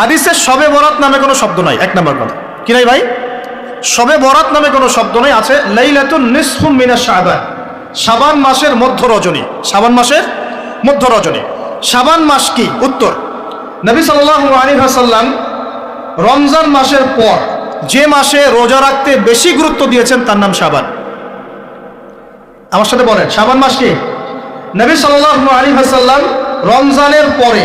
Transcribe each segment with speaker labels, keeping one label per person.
Speaker 1: হাদিসের সবে বরাত নামে কোনো শব্দ নাই, এক নম্বর কথা। কি নাই ভাই? সবে বরাত নামে কোনো শব্দ নেই, আছে লাইলাতুন শাবান। মাসের মধ্য রজনী। শাবান মাসের মধ্য রজনী। সাবান মাস কি? উত্তর। নবী সাল্লাল্লাহু আলাইহি ওয়াসাল্লাম রমজান মাসের পর যে মাসে রোজা রাখতে বেশি গুরুত্ব দিয়েছেন, তার নাম সাবান আমার সাথে বলেন, শাবান মাস কি? নবী সাল্লাল্লাহু আলাইহি ওয়াসাল্লাম রমজানের পরে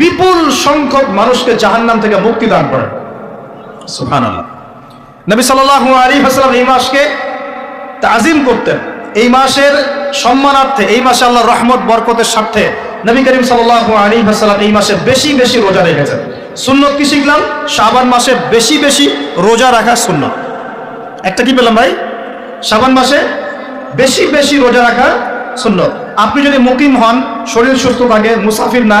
Speaker 1: বিপুল সংখ্যক মানুষকে জাহান্নাম থেকে মুক্তি দান করেন সুবহানাল্লাহ। নবী সাল্লাল্লাহু আলাইহি ওয়াসাল্লাম এই মাসকে তাজিম করতেন। এই মাসের সম্মানার্থে এই মাসে আল্লাহর রহমত বরকতের স্বার্থে নবী করিম সাল্লাল্লাহু আলাইহি ওয়াসাল্লাম এই মাসে বেশি বেশি রোজা রেখেছেন। সুন্নত কি শিখলাম? শাবান মাসে বেশি বেশি রোজা রাখা সুন্নত। একটা কি পেলাম ভাই? শাবান মাসে বেশি বেশি রোজা রাখা সুন্নত। আপনি যদি মুকিম হন শরীর সুস্থ থাকে মুসাফির না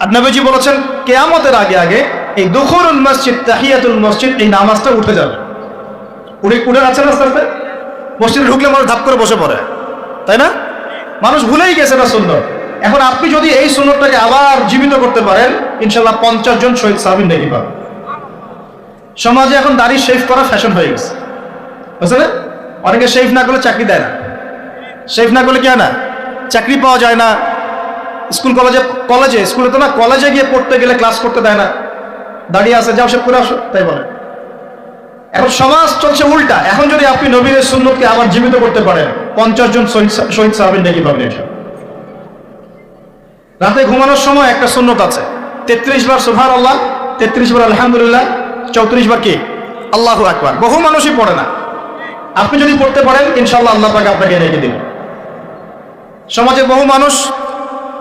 Speaker 1: আর নবীজি বলেছেন, কেয়ামতের আগে আগে এই দুখুলুল মসজিদ, তাহিয়াতুল মসজিদ, এই নামাজটা উঠে যাবে। উঠে উঠে যাচ্ছে না আস্তে মসজিদে ঢুকলে মানুষ ধাপ করে বসে পড়ে। তাই না? মানুষ ভুলেই গেছে না সুন্দর এখন আপনি যদি এই সুন্দরটাকে আবার জীবিত করতে পারেন ইনশাল্লাহ পঞ্চাশ জন শহীদ সাহাবিন নেকি পাবেন। সমাজে এখন দাড়ি শেভ করা ফ্যাশন হয়ে গেছে। বুঝলে অনেকে শেভ না করলে চাকরি দেয় না। শেভ না করলে কি হয় না? চাকরি পাওয়া যায় না। স্কুল কলেজে কলেজে, স্কুলে তো না, কলেজে গিয়ে পড়তে গেলে ক্লাস করতে দেয় না। দাঁড়িয়ে আছে, যাও সে করে আসো তাই বলে। এখন সমাজ চলছে উল্টা। এখন যদি আপনি নবীনের সুন্নতকে আবার জীবিত করতে পারেন, পঞ্চাশ জন শহীদ সা- শহীদ সাহাবিন নাকি পাবেন রাতে ঘুমানোর সময় একটা সুন্নত আছে। তেত্রিশ বার সুভার আল্লাহ তেত্রিশ বার আলহামদুলিল্লাহ, চৌত্রিশ বার কি? আল্লাহ আকবার। বহু মানুষই পড়ে না। আপনি যদি পড়তে পারেন ইনশাল্লাহ আল্লাহ পাকে আপনাকে রেখে দিন সমাজে বহু মানুষ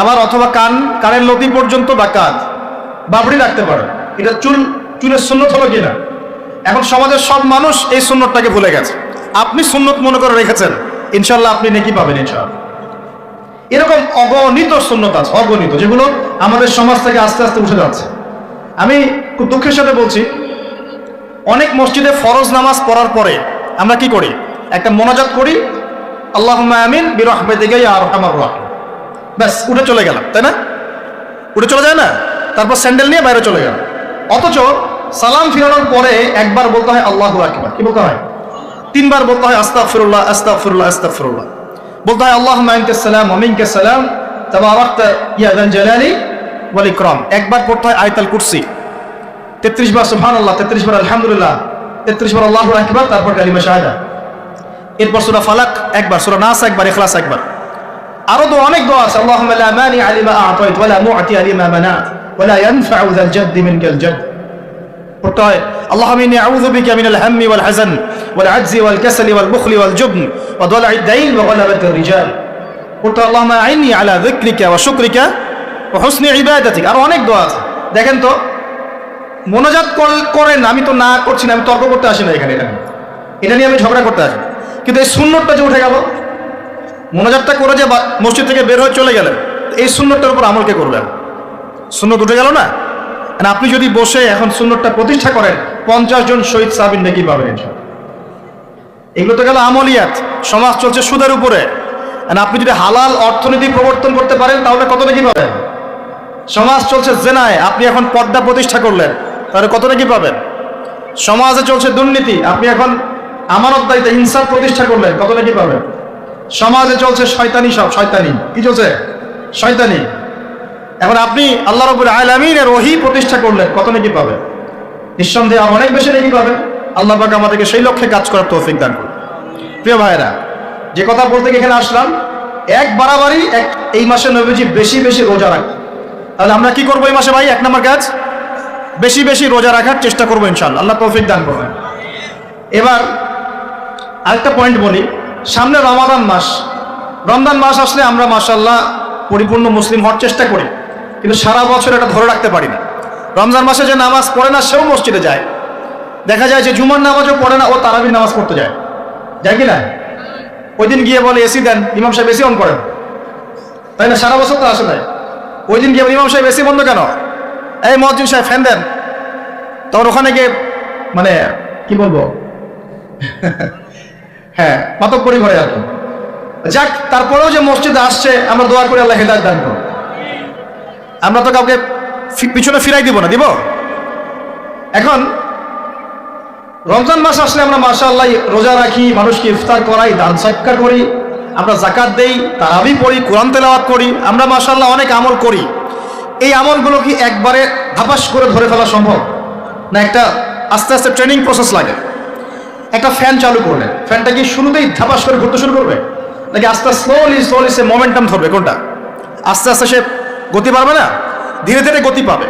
Speaker 1: আবার অথবা কান, কানের লতি পর্যন্ত বা কাঁধ। বাবড়ি রাখতে পারেন এটা চুল, চুলের সুন্নত হলো কিনা? এখন সমাজের সব মানুষ এই সুন্নতটাকে ভুলে গেছে। আপনি সুন্নত মনে করে রেখেছেন। ইনশাল্লাহ আপনি নেকি পাবেন ইনশাল্লাহ এরকম অগণিত শূন্যতা আছে, অগণিত, যেগুলো আমাদের সমাজ থেকে আস্তে আস্তে উঠে যাচ্ছে। আমি খুব দুঃখের সাথে বলছি, অনেক মসজিদে ফরজ নামাজ পড়ার পরে আমরা কি করি? একটা মোনাজাত করি আল্লাহ আমিন বিরহমেদিকে আর আমার রাহ ব্যাস, উঠে চলে গেলাম, তাই না? উঠে চলে যায় না? তারপর স্যান্ডেল নিয়ে বাইরে চলে গেলাম। অথচ সালাম ফিরানোর পরে একবার বলতে হয় আল্লাহ আকবার। কি বলতে হয়? তিনবার বলতে হয় আস্তাক ফিরুল্লাহ আস্তাক ফিরুল্লাহ আস্তাক ফিরুল্লাহ বলতে হয় আল্লাহ মাইনকে সালাম অমিনকে সালাম ওয়াল একবার পড়তে হয় আয়াতুল কুরসি। 33 বার সুহান আল্লাহ তেত্রিশ বার আলহামদুলিল্লাহ 33 বার আল্লাহু আকবার, তারপর কালিমা শাহাদা। এরপর সূরা ফালাক একবার, সূরা নাস একবার এখলাস একবার। আরও তো অনেক দোয়া আছে মানি আলিমা আতয়ত ওয়ালা মুআতি আলিমা মানাত ওয়ালা ইয়ানফাউ যাল জাদ্দি মিনকাল পড়তে হয়, আল্লাহ আউযু বিকা মিনাল হাম্মি ওয়াল হাযান ওয়াল আজজি ওয়াল কাসালি ওয়াল বুখলি ওয়াল জুবন ওয়া দালা'i দাইন ওয়া গালাবাতি রিজাল পড়তে আল্লাহুম্মা আইনি আলা যিকরিকা ওয়া শুকরিকা ওয়া হুসনি ইবাদাতিক. আরও অনেক দোয়া আছে। দেখেন তো, মনোজাত করেন, আমি তো না করছি না, আমি তর্ক করতে আসি না এখানে এখানে। এটা নিয়ে আমি ঝগড়া করতে আসি কিন্তু এই শূন্যটা যে উঠে গেল মোনাজাতটা করে যে মসজিদ থেকে বের হয়ে চলে গেলেন। এই সুন্নতটার উপর আমল কে করবেন? সুন্নত উঠে গেল না? আপনি যদি বসে এখন সুন্নতটা প্রতিষ্ঠা করেন, পঞ্চাশ জন শহীদ সাবিন নাকি পাবেন। এগুলো তো গেল আমলিয়াত। সমাজ চলছে সুদের উপরে। আপনি যদি হালাল অর্থনীতি প্রবর্তন করতে পারেন, তাহলে কত নাকি পাবেন? সমাজ চলছে জেনায়। আপনি এখন পর্দা প্রতিষ্ঠা করলেন, তাহলে কত নাকি পাবেন? সমাজে চলছে দুর্নীতি। আপনি এখন আমানত দায়িত্ব ইনসাফ প্রতিষ্ঠা করলেন, কত নাকি পাবেন? সমাজে চলছে শয়তানি সব, শয়তানি। কি চলছে? শয়তানি। এখন আপনি আল্লাহ রবুল আলমিনের ওহি প্রতিষ্ঠা করলেন কত নাকি পাবেন? নিঃসন্দেহে আর অনেক বেশি নাকি পাবেন। আল্লাহ পাক আমাদেরকে সেই লক্ষ্যে কাজ করার তৌফিক দান করুন। প্রিয় ভাইরা যে কথা বলতে এখানে আসলাম, এক বাড়াবাড়ি, এক এই মাসে নবীজি বেশি বেশি রোজা রাখেন। তাহলে আমরা কি করব এই মাসে ভাই? এক নম্বর কাজ? বেশি বেশি রোজা রাখার চেষ্টা করব ইনশাল্লাহ আল্লাহ তৌফিক দান করবেন এবার আরেকটা পয়েন্ট বলি। সামনে রমাদান মাস। রমজান মাস আসলে আমরা মাসাল্লাহ পরিপূর্ণ মুসলিম হওয়ার চেষ্টা করি। কিন্তু সারা বছর এটা ধরে রাখতে পারি না। রমজান মাসে যে নামাজ পড়ে না, সেও মসজিদে যায়। দেখা যায় যে জুমার নামাজও পড়ে না, ও তারাবির নামাজ পড়তে যায়। যায় কি না? ওই দিন গিয়ে বলে, এসি দেন, ইমাম সাহেব এসি অন করেন। তাই না? সারা বছর তো আসে নাই। ওই দিন গিয়ে ইমাম সাহেব এসি বন্ধ কেন? এই মহাজিন সাহেব, ফ্যান দেন। তখন ওখানে গিয়ে মানে কি বলব? হ্যাঁ মাতক করি ঘরে কি। যাক, তারপরেও যে মসজিদে আসছে, আমরা দোয়া করে আল্লাহ হেদায়ত দান করুন আমরা তো কাউকে পিছনে ফিরাই দিব না, দিব? এখন, রমজান মাস আসলে আমরা মাশাআল্লাহ রোজা রাখি, মানুষকে ইফতার করাই, দান সৎকার করি, আমরা জাকাত দেই, তারাবি পড়ি, কোরআন তেলাওয়াত করি, আমরা মাশাআল্লাহ অনেক আমল করি। এই আমলগুলো কি একবারে ধাপাস করে ধরে ফেলা সম্ভব? না একটা আস্তে আস্তে ট্রেনিং প্রসেস লাগে? একটা ফ্যান চালু করলেন। ফ্যানটা কি শুরুতেই ধাপাস করে ঘুরতে শুরু করবে? নাকি আস্তে স্লোলি স্লোলি সে মোমেন্টাম ধরবে? কোনটা? আস্তে আস্তে সে গতি পাবে না? ধীরে ধীরে গতি পাবে।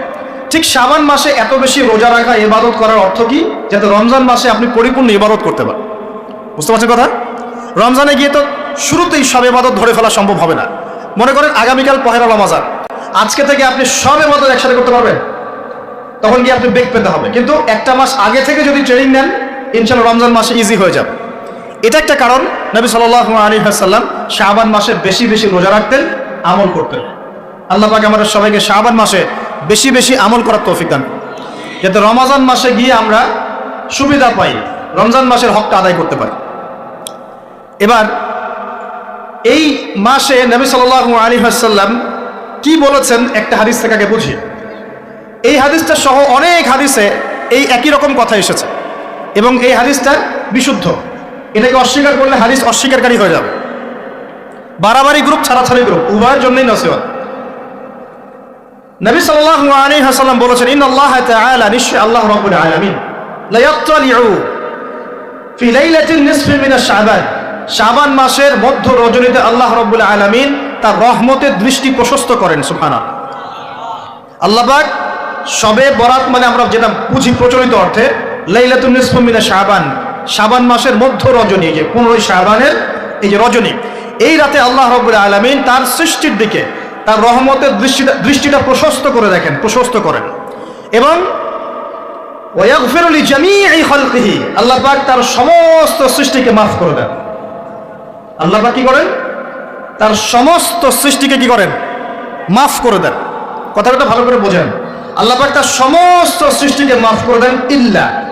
Speaker 1: ঠিক সাবান মাসে এত বেশি রোজা রাখা, ইবাদত করার অর্থ কি? যাতে রমজান মাসে আপনি পরিপূর্ণ ইবাদত করতে পারেন। বুঝতে পারছেন কথা? রমজানে গিয়ে তো শুরুতেই সব ইবাদত ধরে ফেলা সম্ভব হবে না। মনে করেন আগামীকাল পহেলা রমাজান। আজকে থেকে আপনি সব ইবাদত একসাথে করতে পারবেন। তখন গিয়ে আপনি বেগ পেতে হবে। কিন্তু একটা মাস আগে থেকে যদি ট্রেনিং নেন ইনশাল্লাহ রমজান মাসে ইজি হয়ে যাবে। এটা একটা কারণ নবী সাল আলী সাল্লাম শাহবান মাসে বেশি বেশি রোজা রাখতেন, আমল করতেন। আল্লাহ পাক আমাদের সবাইকে শাহবান মাসে বেশি বেশি আমল করার তৌফিক দান যাতে রমাজান মাসে গিয়ে আমরা সুবিধা পাই, রমজান মাসের হকটা আদায় করতে পারি। এবার, এই মাসে নবী সাল আলী সাল্লাম কি বলেছেন একটা হাদিস থেকে আগে বুঝি। এই হাদিসটা সহ অনেক হাদিসে এই একই রকম কথা এসেছে। এবং এই হাদিসটা বিশুদ্ধ। এটাকে অস্বীকার করলে হাদিস অস্বীকারী হয়ে যাবে। বাড়াবাড়ি গ্রুপ ছাড়াছাড়ি গ্রুপ উভয়ের জন্যই নসিহত। নবী সাল্লাল্লাহু আলাইহি ওয়াসাল্লাম বলেছেন ইন আল্লাহ তাআলা নিশ্চয় আল্লাহ রাব্বুল আলামিন। লা ইয়াত্তালিউ ফি লাইলাতিন নিসফি মিন শাবান মাসের মধ্য রজনীতে আল্লাহ রাব্বুল আলামিন তার রহমতের দৃষ্টি প্রশস্ত করেন, সুবহানাল্লাহ। আল্লাহ পাক সবে বরাত মানে আমরা যেটা বুঝি প্রচলিত অর্থে লাইলাতুন নিসফু মিনা শাবান। মাসের মধ্য রজনী, এই যে পনেরোই শাবানের এই যে রজনী, এই রাতে আল্লাহ রব্বুল আলামিন তার সৃষ্টির দিকে তার রহমতের দৃষ্টিটা দৃষ্টিটা প্রশস্ত করে দেখেন, প্রশস্ত করেন। এবং ওয়াগফিরু লিজামিই খালকিহি, আল্লাহ পাক তার সমস্ত সৃষ্টিকে মাফ করে দেন। আল্লাহ পাক কি করেন? তার সমস্ত সৃষ্টিকে কি করেন? মাফ করে দেন। কথাটা ভালো করে বোঝেন। আল্লাহ পাক তার সমস্ত সৃষ্টিকে মাফ করে দেন ইল্লা।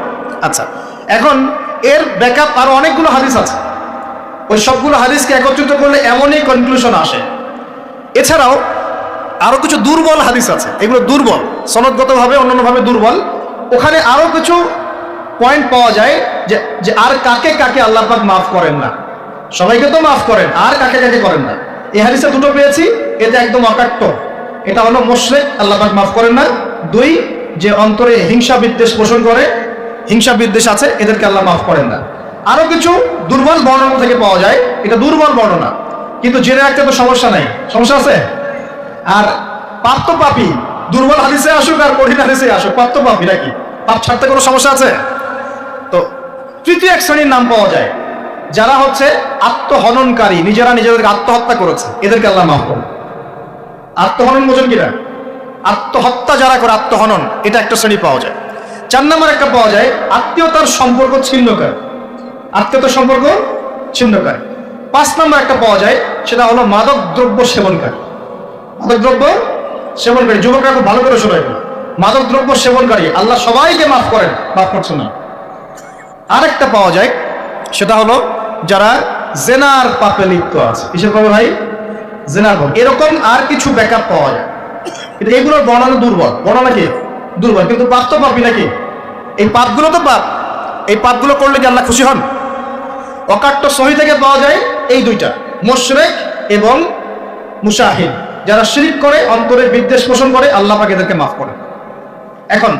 Speaker 1: আচ্ছা এখন এর ব্যাকআপ আরও অনেকগুলো হাদিস আছে। ওই সবগুলো হাদিসকে একত্রিত করলে এমনই কনক্লুশন আসে। এছাড়াও আরও কিছু দুর্বল হাদিস আছে। এগুলো দুর্বল, সনদগতভাবে, অন্যান্যভাবে দুর্বল। ওখানে আরও কিছু পয়েন্ট পাওয়া যায় যে যে আর কাকে কাকে আল্লাহ পাক মাফ করেন না। সবাইকে তো মাফ করেন, আর কাকে কাকে করেন না। এই হাদিসে দুটো পেয়েছি এটা একদম অকাট্য। এটা হলো মোশরেক, আল্লাহ পাক মাফ করেন না। দুই, যে অন্তরে হিংসা বিদ্বেষ পোষণ করে হিংসা বিদ্বেষ আছে, এদেরকে আল্লাহ মাফ করেন না। আরও কিছু দুর্বল বর্ণনা থেকে পাওয়া যায়। এটা দুর্বল বর্ণনা, কিন্তু জেনে রাখতে তো সমস্যা নাই। সমস্যা আছে? আর পাপ পাপি দুর্বল হাদিসে আসুক আর কঠিন হাদিসে আসুক, পাপ পাপি নাকি? পাপ ছাড়তে কোনো সমস্যা আছে? তো তৃতীয় এক শ্রেণির নাম পাওয়া যায়। যারা হচ্ছে আত্মহননকারী, নিজেরা নিজেদেরকে আত্মহত্যা করেছে, এদেরকে আল্লাহ মাফ করুন। আত্মহনন বোঝেন কিনা? আত্মহত্যা যারা করে, আত্মহনন, এটা একটা শ্রেণি পাওয়া যায়। চার নম্বর একটা পাওয়া যায়, আত্মীয়তার সম্পর্ক ছিন্নকার। আত্মীয়তার সম্পর্ক ছিন্নকার। পাঁচ নম্বর একটা পাওয়া যায়, সেটা হলো মাদক দ্রব্য সেবনকারী। মাদক দ্রব্য সেবনকারী, যুবকরা খুব ভালো করে শোনায়। মাদক দ্রব্য সেবনকারী, আল্লাহ সবাইকে মাফ করেন, মাফ করছেন না। আরেকটা পাওয়া যায়, সেটা হলো যারা জেনার পাপে লিপ্ত আছে। কিসের পাবে ভাই? জেনার এরকম আর কিছু ব্যাকআপ পাওয়া যায়। কিন্তু এগুলোর বর্ণনা দুর্বল। বর্ণনা কি? দুর্বল, কিন্তু পাপ তো পাপি নাকি? এই পাপগুলো তো পাপ। এই পাপগুলো করলে কি আল্লাহ খুশি হন? অকাট্য সহি থেকে পাওয়া যায় এই দুইটা, মোশরেক এবং মুশাহিদ। যারা শিরিক করে অন্তরে বিদ্বেষ পোষণ করে, আল্লাহ পাক এদেরকে মাফ করে এখন,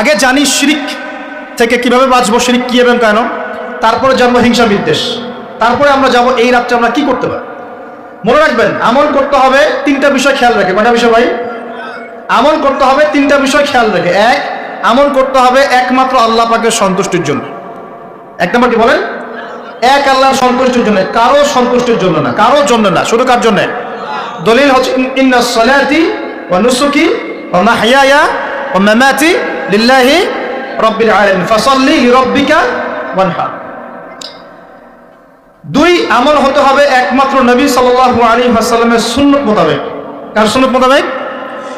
Speaker 1: আগে জানি শিরিক থেকে কীভাবে বাঁচবো, শিরিক কি এবং কেন? তারপরে জানব হিংসা, বিদ্বেষ। তারপরে আমরা যাব এই রাত্রে আমরা কি করতে পারি? মনে রাখবেন, আমল করতে হবে তিনটা বিষয় খেয়াল রাখে। কয়টা বিষয় ভাই? আমল করতে হবে তিনটা বিষয় খেয়াল রেখে। এক, আমল করতে হবে একমাত্র আল্লাহ পাকের সন্তুষ্টির জন্য। এক নম্বর কি বলেন? এক আল্লাহর সন্তুষ্টির জন্য, কারও সন্তুষ্টির জন্য না কারও জন্য না, শুধু কার জন্য? দলিল হচ্ছে ইন- ইন্না সলাতি ওয়া নুসুকি ওয়া মাহইয়ায়া ওয়া মামাতি লিল্লাহি রাব্বিল আলামিন, ফাসাল্লি ওয়ানহার দুই, আমল হতে হবে একমাত্র নবী সাল্লাল্লাহু আলাইহি ওয়াসাল্লামের সুন্নত মোতাবেক। কার সুন্নত মোতাবেক?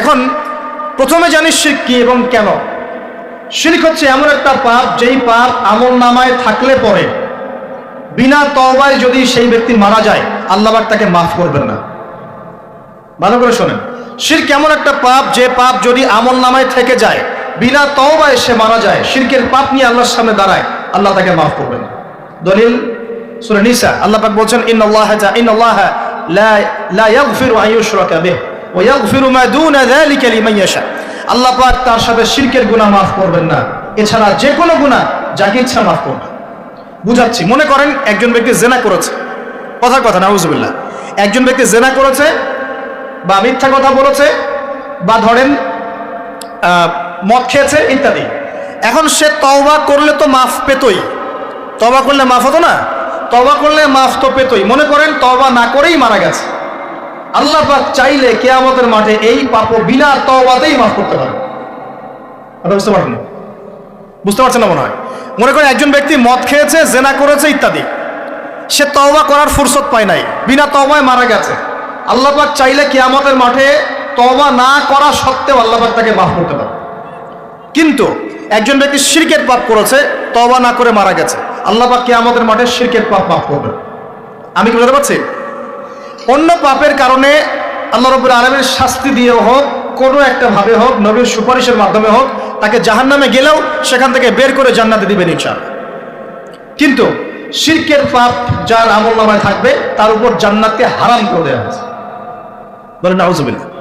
Speaker 1: এখন প্রথমে জানিস শিরক কি এবং কেন? শিরক হচ্ছে এমন একটা পাপ, যেই পাপ আমল নামায় থাকলে পরে, বিনা তওবায় যদি সেই ব্যক্তি মারা যায় আল্লাহবাক তাকে মাফ করবেন না। ভালো করে শোনেন। শির কেমন একটা পাপ, যে পাপ যদি আমল নামায় থেকে যায়, বিনা তওবায় সে মারা যায়, শিরকের পাপ নিয়ে আল্লাহর সামনে দাঁড়ায়, আল্লাহ তাকে মাফ করবেন। দলিল, সূরা নিসা, আল্লাহ পাক বলছেন, ইন্নাল্লাহা জা ইন্নাল্লাহা লা লা ইয়াগফিরু আন বিহি। আল্লাহ পাক তার সাথে শিরকের গুনাহ মাফ করবেন না। এছাড়া যে কোনো গুনাহ যাকে ইচ্ছা মাফ করবেন বুঝাচ্ছি, মনে করেন একজন ব্যক্তি জেনা করেছে। কথার কথা, নাউজুবিল্লাহ। একজন ব্যক্তি জেনা করেছে বা মিথ্যা কথা বলেছে বা ধরেন মদ খেয়েছে ইত্যাদি। এখন সে তওবা করলে তো মাফ পেতই। তবা করলে মাফ হতো না? তবা করলে মাফ তো পেতই। মনে করেন তবা না করেই মারা গেছে। আল্লাহ পাক চাইলে কেয়ামতের মাঠে এই পাপ বিনা তওবাতেই মাফ করতে পারে। বুঝতে পারছেন? বুঝতে পারছেন না মনে হয়? মনে করেন একজন ব্যক্তি মদ খেয়েছে, জেনা করেছে, ইত্যাদি। সে তওবা করার ফুরসত পায় নাই, বিনা তওবায় মারা গেছে। আল্লাহ পাক চাইলে কিয়ামতের মাঠে তওবা না করা সত্ত্বেও আল্লাহ পাক তাকে মাফ করতে পারে। কিন্তু একজন ব্যক্তি শিরকের পাপ করেছে, তওবা না করে মারা গেছে, আল্লাহ পাক কিয়ামতের মাঠে শিরকের পাপ মাফ করবে আমি কি বুঝতে পারছি? অন্য পাপের কারণে আল্লাহ রবুল আলমের শাস্তি দিয়ে হোক, কোনো একটা ভাবে হোক, নবীর সুপারিশের মাধ্যমে হোক, তাকে জাহান নামে গেলেও সেখান থেকে বের করে জান্নাতে দিবে নিচার কিন্তু শিরকের পাপ যার আমল নামায় থাকবে, তার উপর জান্নাতকে হারাম করে দেওয়া হয়েছে। বলেন, নাউজুবিল্লাহ।